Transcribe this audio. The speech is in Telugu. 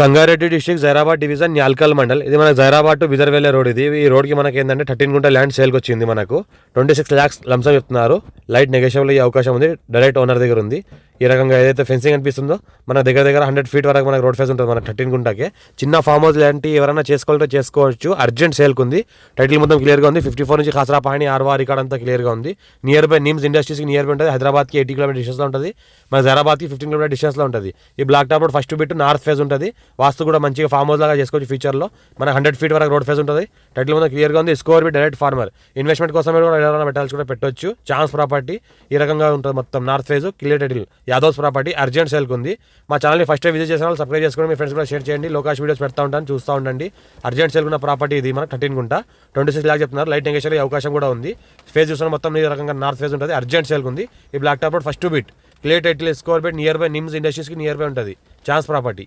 Sangareddy district Zaheerabad division Nyalkal mandal. ఇది మన జైరాబాద్ టు బిదర్ వెళ్ళే రోడ్. ఇది ఈ రోడ్కి మనకి ఏంటంటే థర్టీన్ గుంట ల్యాండ్ సేల్కి వచ్చింది మనకు. ట్వంటీ సిక్స్ ల్యాక్స్ లంసం చెప్తున్నారు. లైట్ నెగోషియబుల్ అయ్యే అవకాశం ఉంది. డైరెక్ట్ ఓనర్ దగ్గర ఉంది. ఈ రకంగా ఏదైతే ఫెన్సింగ్ అనిపిస్తుందో మన దగ్గర దగ్గర హండ్రెడ్ ఫీట్ వరకు మనకు రోడ్ ఫేస్ ఉంటుంది మన థర్టీన్ గుంటాకే. చిన్న ఫామ్ హౌస్ లాంటి ఎవరైనా చేసుకోవాలంటే చేసుకోవచ్చు. అర్జెంట్ సేల్కి ఉంది టైటిల్ మొత్తం క్లియర్గా ఉంది. ఫిఫ్టీ ఫోర్ నుంచి ఖాసరా పాణి ఆర్వార్ ఇక్కడ అంతా క్లియర్గా ఉంది. నియర్ బై నిమ్స్ ఇండస్ట్రీస్కి నియర్ బై ఉంటుంది. హైదరాబాద్కి ఎయిటీ కిలోమీటర్ డిస్టెన్స్లో ఉంటుంది. మన జైరాబాద్కి ఫిఫ్టీన్ కిలోమీటర్ డిస్టెన్స్లో ఉంటుంది. ఈ black top road first bit north face ఉంటుంది. వాస్తు కూడా మంచిగా ఫామ్ హౌస్ లాగా చేసుకోవచ్చు ఫ్యూచర్లో మన హండ్రెడ్ ఫీట్ వరకు రోడ్ ఫేజ్ ఉంటుంది. టైటిల్ మొత్తం క్లియర్గా ఉంది. Score be direct farmer investment కోసం కూడా ఎవరైనా పెట్టాల్సి కూడా పెట్టొచ్చు. ఛాన్స్ ప్రాపర్టీ ఈ రకంగా ఉంటుంది మొత్తం. North face clear title Yadavs property urgent సేల్కి ఉంది. మా ఛానల్ని ఫస్ట్ టైం విజిట్ చేసిన వాళ్ళు సబ్స్క్రైబ్ చేసుకుని మీ ఫ్రెండ్స్ కూడా షేర్ చేయండి. లోకాష్ వీడియోస్ పెడతా ఉంటాను చూస్తూ ఉండండి. అర్జెంట్ సేల్ ఉన్న ప్రాపర్టీ ఇది మనకు థర్టీన్ గుంట ట్వంటీ సిక్స్ ల్యాక్ చెప్తున్నారు. లైట్ నెగేషన్ అవకాశం కూడా ఉంది. ఫేజ్ చూసిన మొత్తం ఈ రకంగా నార్త్ ఫేజ్ ఉంటుంది. అర్జెంట్ సేల్కి ఉంది. ఈ black top road first bit. Clear title score bit near by NIMZ ఇండస్ట్రీస్కి near by ఉంటుంది. Chance property.